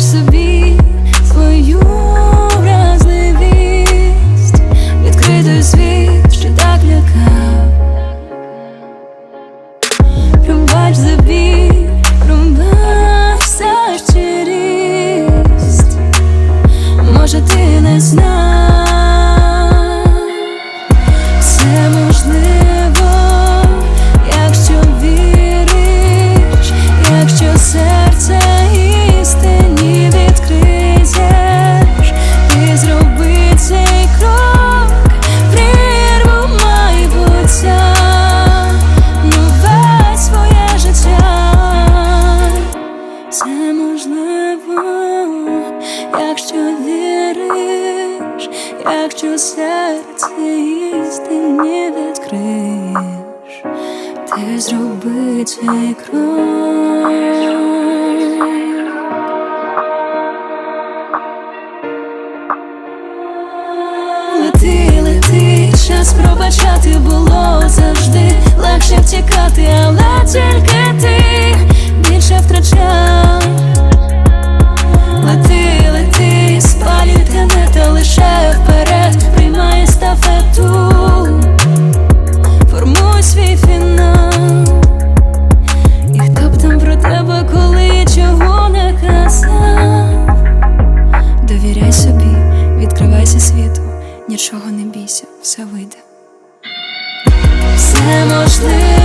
в собі відкритий світ, що так лякав. Пробач забір, пробач може, ти не знаєш. Можливо, якщо віриш, якщо серце істині відкриєш, ти зроби цей крок. Лети, лети, час пробачати було завжди легше втікати, але відкривайся світу, нічого не бійся, все вийде. Все можливо,